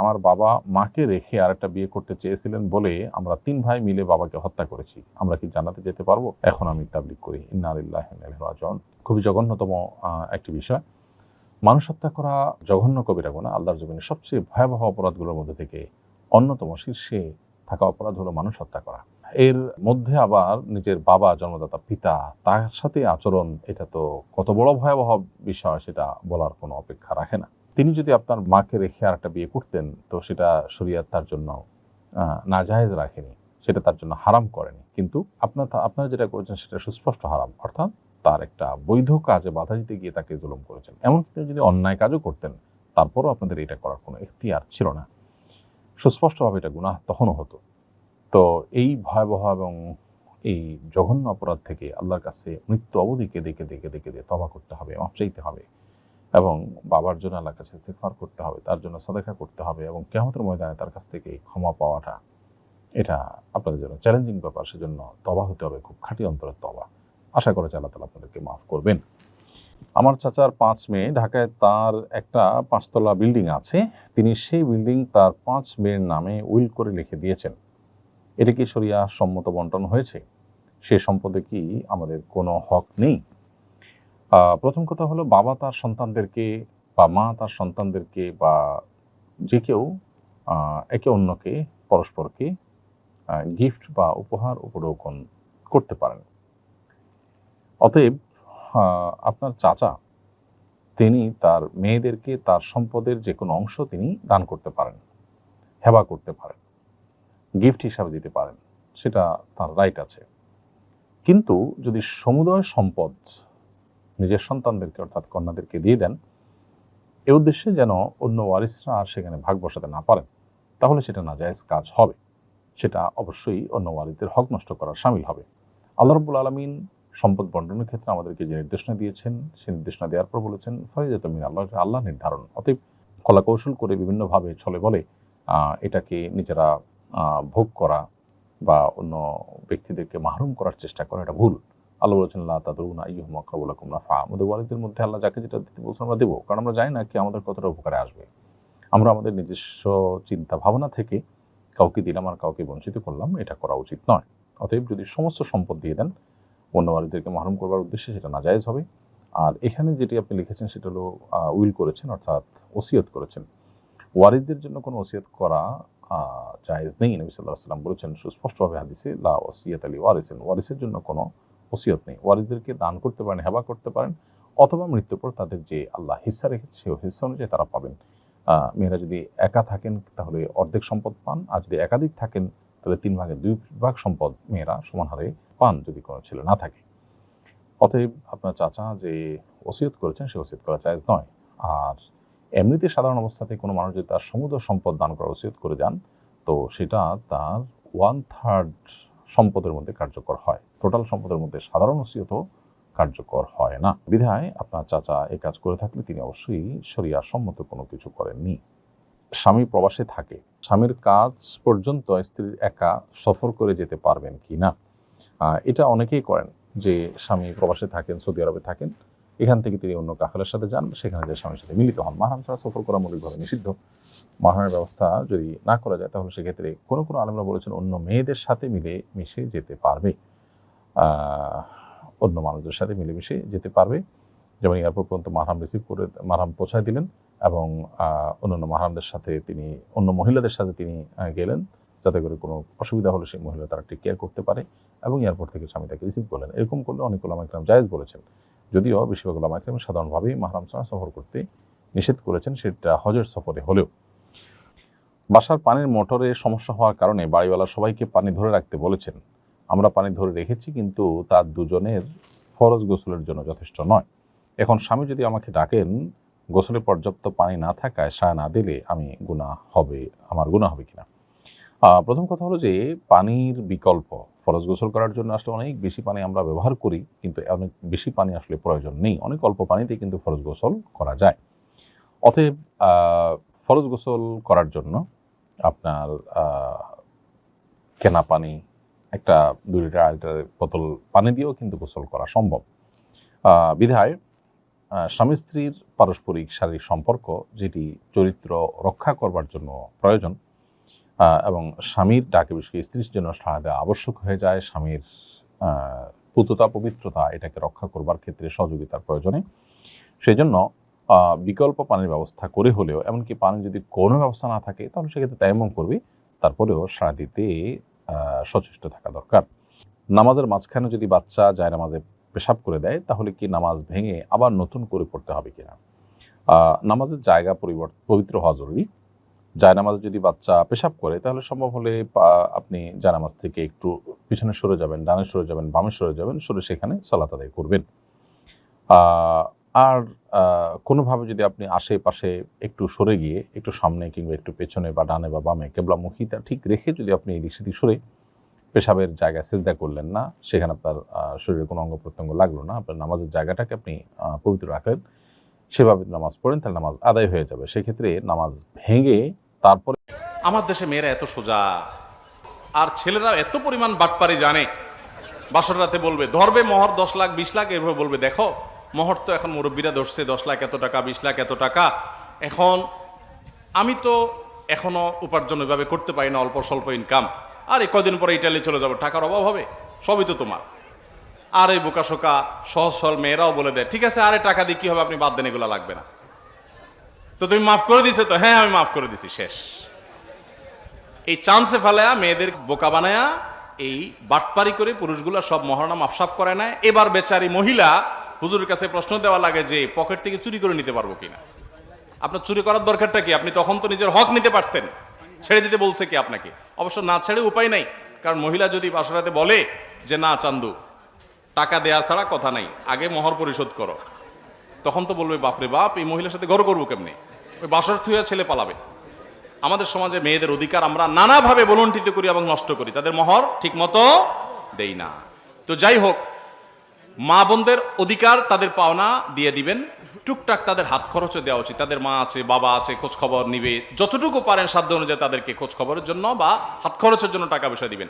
আমার বাবা মাকে রেখে আরেকটা বিয়ে করতে চেয়েছিলেন বলে আমরা তিন ভাই মিলে বাবাকে হত্যা করেছি। আমরা কি জানাতে যেতে পারব? এখন আমি তাবলিক করি। ইন্না আলিল্লাহ রাজন খুবই জঘন্যতম একটি বিষয়। মানুষ হত্যা করা জঘন্য কবিরা গুণা আল্লাহর জমিনে সবচেয়ে ভয়াবহ অপরাধগুলোর মধ্যে থেকে অন্যতম শীর্ষে থাকা অপরাধ হলো মানুষ হত্যা করা। এর মধ্যে আবার নিজের বাবা, জন্মদাতা, পিতা, তার সাথে আচরণ, এটা তো কত বড় ভয়াবহ বিষয়, সেটা বলার কোনো অপেক্ষা রাখে না। তিনি যদি আপনার মাকে রেখে আর একটা বিয়ে করতেন তো সেটা শরিয়াত তার জন্য নাজায়েজ রাখেনি সেটা তার জন্য হারাম করেনি কিন্তু আপনার আপনারা যেটা করেছেন সেটা সুস্পষ্ট হারাম অর্থাৎ তার একটা বৈধ কাজে বাধা দিতে গিয়ে তাকে জুলুম করেছেন এমনকি তিনি যদি অন্যায় কাজও করতেন তারপরও আপনাদের এটা করার কোনো এখতিয়ার ছিল না সুস্পষ্টভাবে এটা গুনাহ তখনও হতো তো এই ভয়াবহ এবং এই জঘন্য অপরাধ থেকে আল্লাহর কাছে মৃত্যু অবধিকে দেখে দেখে দেখে দিয়ে তবা করতে হবে মাপ চাইতে হবে এবং বাবার জন্য আল্লাহর কাছে ইস্তেগফার করতে হবে, তার জন্য সাদাকা করতে হবে এবং কেমতের ময়দানে তার কাছ থেকে ক্ষমা পাওয়াটা, এটা আপনাদের জন্য চ্যালেঞ্জিং ব্যাপার। সেজন্য তবা হতে হবে, খুব খাঁটি অন্তরের তবা আশা করা আল্লাহ আপনাদেরকে মাফ করবেন। আমার চাচার পাঁচ মেয়ে, ঢাকায় তার একটা পাঁচতলা বিল্ডিং আছে। তিনি সেই বিল্ডিং তার পাঁচ মেয়ের নামে উইল করে লিখে দিয়েছেন। এটা কি সরিয়া সম্মত বন্টন হয়েছে? সে সম্পদে কি আমাদের কোনো হক নেই? প্রথম কথা হলো বাবা তার সন্তানদেরকে বা মা তার সন্তানদেরকে বা যে কেউ একে অন্যকে, পরস্পরকে গিফট বা উপহার উপঢৌকন করতে পারেন। অতএব আপনার চাচা, তিনি তার মেয়েদেরকে, তার সম্পদের যে কোনো অংশ তিনি দান করতে পারেন, হেবা করতে পারেন গিফট হিসাবে দিতে পারেন, সেটা তার রাইট আছে। কিন্তু যদি সমুদয় সম্পদ নিজের সন্তানদেরকে অর্থাৎ কন্যাদেরকে দিয়ে দেন, এ উদ্দেশ্যে যেন অন্য ওয়ারিসরা আর সেখানে ভাগ বসাতে না পারেন, তাহলে সেটা না নাজায়েজ কাজ হবে। সেটা অবশ্যই অন্য ওয়ারিসদের হক নষ্ট করার সামিল হবে। আল্লাহ রব্বুল আলমিন সম্পদ বন্টনের ক্ষেত্রে আমাদেরকে যে নির্দেশনা দিয়েছেন, সেই নির্দেশনা দেওয়ার পর বলেছেন ফরিজাত মিন আল্লাহ আল্লাহ নির্ধারণ। অতএব কলা কৌশল করে বিভিন্নভাবে ছলে বলে এটাকে নিজেরা ভোগ করা বা অন্য ব্যক্তিদেরকে মাহরুম করার চেষ্টা করা, এটা ভুল। আল্লাহ বলেছেন আল্লাহ তাদরুন আইয়ুহ মকাবুলাকুম নাফা আমাদের ওয়ালিদের মধ্যে আল্লাহ যাকে যেটা দিতে বলছেন আমরা দেবো। কারণ আমরা জানি না কি আমাদের কতটা উপকারে আসবে। আমরা আমাদের নিজস্ব চিন্তা ভাবনা থেকে কাউকে দিলাম আর কাউকে বঞ্চিত করলাম, এটা করা উচিত নয়। অতএব যদি সমস্ত সম্পদ দিয়ে দেন অন্য ওয়ারিসদেরকে মাহরুম করবার উদ্দেশ্যে সেটা নাজায়েজ হবে। আর এখানে যেটি আপনি লিখেছেন সেটা হলো উইল করেছেন, অর্থাৎ ওসিয়ত করেছেন। ওয়ারিসদের জন্য কোনো ওসিয়ত করা জায়েজ নেই। নবী সাল্লাহ সাল্লাম বলেছেন সুস্পষ্টভাবে হাদিসে, লা ওসিয়ত আলী ওয়ারিসেন। ওয়ারিসের জন্য কোনো ওসিয়ত নেই। ওয়ারিসদেরকে দান করতে পারেন, হেবা করতে পারেন, অথবা মৃত্যুর পর তাদের যে আল্লাহ হিস্সা রেখেছে সেই হিস্সা অনুযায়ী তারা পাবেন। মেয়েরা যদি একা থাকেন, তাহলে অর্ধেক সম্পদ পান, আর যদি একাধিক থাকেন, তাহলে তিন ভাগে দুই ভাগ সম্পদ মেয়েরা সমান হারে পান যদি কোনো ছেলে না থাকে। অতএব আপনার চাচা যে ওসিয়ত করেছেন, সে ওসিয়ত করা চাইজ নয়। আর এমনিতে সাধারণ অবস্থাতে কোনো মানুষ যদি তার সমুদ্র সম্পদ দান করা ওসিয়ত করে যান, তো সেটা তার ওয়ান থার্ড সম্পদের মধ্যে কার্যকর হয়। টোটাল সম্পদের মধ্যে সাধারণ ওসিয়তও কার্যকর হয় না। বিধায় আপনার চাচা এই কাজ করে থাকলে তিনি অবশ্যই শরিয়া সম্মত কোনো কিছু করেননি। স্বামী প্রবাসে থাকে। স্বামীর কাজ পর্যন্ত স্ত্রীর একা সফর করে যেতে পারবেন কি না? এটা অনেকেই করেন যে স্বামী প্রবাসে থাকেন, সৌদি আরবে থাকেন, এখান থেকে তিনি অন্য কাফেলার সাথে যান, সেখানে যে স্বামীর সাথে মিলিত হন। মাহারাম ছাড়া সফর করা মৌলিকভাবে নিষিদ্ধ। মাহারামের ব্যবস্থা যদি না করা যায়, তাহলে সেক্ষেত্রে কোনো কোনো আলমরা বলেছেন, অন্য মেয়েদের সাথে মিলে মিশে যেতে পারবে। অন্য মানুষদের সাথে মিলেমিশে যেতে পারবে। যেমন এয়ারপোর্ট পর্যন্ত মাহারাম রিসিভ করে মাহারাম পৌঁছায় দিলেন এবং অন্যান্য মাহারামদের সাথে তিনি, অন্য মহিলাদের সাথে তিনি গেলেন। যাতে করে কোনো অসুবিধা হলে সেই মহিলা তারা টেক কেয়ার করতে পারে এবং এয়ারপোর্ট থেকে স্বামী তাকে রিসিভ করলেন। এরকম করলে অনেক ওলামা ইকরাম জায়েজ বলেছেন। যদিও বেশিরভাগ ওলামা ইকরাম সাধারণভাবেই মাহারাম ছাড়া সফর করতে নিষেধ করেছেন, সেটা হজের সফরে হলেও। বাসার পানির মোটরে সমস্যা হওয়ার কারণে বাড়িওয়ালা সবাইকে পানি ধরে রাখতে বলেছেন। আমরা পানি ধরে রেখেছি, কিন্তু তার দুজনের ফরজ গোসলের জন্য যথেষ্ট নয়। এখন স্বামী যদি আমাকে ডাকেন, গোসলে পর্যাপ্ত পানি না থাকায় সায় না দিলে আমি গুণা হবে, আমার গুণা হবে কিনা? প্রথম কথা হলো যে, পানির বিকল্প, ফরজ গোসল করার জন্য আসলে অনেক বেশি পানি আমরা ব্যবহার করি, কিন্তু অনেক বেশি পানি আসলে প্রয়োজন নেই। অনেক অল্প পানিতে কিন্তু ফরজ গোসল করা যায়। অতএব ফরজ গোসল করার জন্য আপনার কেনা পানি একটা দুই লিটার আড়াই লিটার বোতল পানি দিয়েও কিন্তু গোসল করা সম্ভব। বিধায় স্বামী স্ত্রীর পারস্পরিক শারীরিক সম্পর্ক যেটি চরিত্র রক্ষা করবার জন্য প্রয়োজন এবং স্বামীর ডাকে বিষয়ে স্ত্রীর জন্য সাড়া দেওয়া আবশ্যক হয়ে যায়। স্বামীর পুততা, পবিত্রতা এটাকে রক্ষা করবার ক্ষেত্রে সহযোগিতার প্রয়োজনে। সেই জন্য বিকল্প পানির ব্যবস্থা করে হলেও, এমনকি পানি যদি কোনো ব্যবস্থা না থাকে, তাহলে সেক্ষেত্রে তাইমম করবি, তারপরেও সাড়া দিতে সচেষ্ট থাকা দরকার। নামাজের মাঝখানে যদি বাচ্চা যায় নামাজে পেশাব করে দেয়, তাহলে কি নামাজ ভেঙে আবার নতুন করে পড়তে হবে কিনা? নামাজের জায়গা পরিবর্তন পবিত্র হওয়া জরুরি। জায়নামাজে যদি বাচ্চা পেশাব করে, তাহলে সম্ভব হলে আপনি জায়নামাজ থেকে একটু পিছনে সরে যাবেন, ডানে সরে যাবেন, বামে সরে যাবেন, সরে সেখানে সালাত আদায় করবেন। আর কোনোভাবে যদি আপনি আশেপাশে একটু সরে গিয়ে, একটু সামনে কিংবা একটু পেছনে বা ডানে বা বামে কেবলা কেবলামুখীটা ঠিক রেখে যদি আপনি এদিক সেদিক সরে পেশাবের জায়গায় সেজদা করলেন না, সেখানে আপনার শরীরে কোনো অঙ্গ প্রত্যঙ্গ লাগল না, আপনার নামাজের জায়গাটাকে আপনি পবিত্র রাখলেন, সেভাবে নামাজ পড়েন, তাহলে নামাজ আদায় হয়ে যাবে। সেক্ষেত্রে নামাজ ভেঙে তারপরে আমার দেশে মেয়েরা এত সোজা, আর ছেলেরা এত পরিমাণ বাটপারি জানে। বাসর রাতে বলবে, ধরবে মহর দশ লাখ, বিশ লাখ, এভাবে বলবে, দেখো মহর তো এখন মুরব্বীরা ধরছে দশ লাখ এত টাকা, বিশ লাখ এত টাকা। এখন আমি তো এখনও উপার্জন ওইভাবে করতে পারি না, অল্প স্বল্প ইনকাম আর কদিন পরে ইটালি চলে যাব, টাকার অভাব হবে? সবই তো তোমার। আর এই বোকা শোকা সহজ সরল মেয়েরাও বলে দেয়, ঠিক আছে, আরে টাকা দিয়ে কি হবে? আপনি বাদ দেন, এগুলো লাগবে না। তো তুমি মাফ করে দিছো তো? হ্যাঁ আমি মাফ করে দিছি, শেষ। এই চান্সে ফেলায়া মেয়েদের বোকা বানায়া এই বাটপারি করে পুরুষগুলা সব মহারণা মাফসাপ করে না এবার বেচারি মহিলা হুজুরের কাছে প্রশ্ন দেওয়া লাগে যে, পকেট থেকে চুরি করে নিতে পারব কিনা? আপনার চুরি করার দরকারটা কি? আপনি তখন তো নিজের হক নিতে পারতেন। ছেড়ে দিতে বলছে কি আপনাকে? অবশ্য না ছেড়ে উপায় নাই, কারণ মহিলা যদি বাসরাতে বলে যে, না চান্দু, টাকা দেয়া ছাড়া কথা নাই, আগে মহর পরিশোধ করো, তখন তো বলবে বাপরে বাপ, এই মহিলার সাথে গড় করব কেমনি? ওই বাসর থুয়া ছেলে পালাবে। আমাদের সমাজে মেয়েদের অধিকার আমরা নানাভাবে বলন্টিত করি এবং নষ্ট করি। তাদের মহর ঠিক মতো দেই না। তো যাই হোক মা বোনদের অধিকার তাদের পাওনা দিয়ে দিবেন। টুকটাক তাদের হাত খরচও দেওয়া উচিত। তাদের মা আছে, বাবা আছে খোঁজ খবর নিবে। যতটুকু পারেন সাধ্য অনুযায়ী তাদেরকে খোঁজ খবরের জন্য বা হাত খরচের জন্য টাকা পয়সা দিবেন।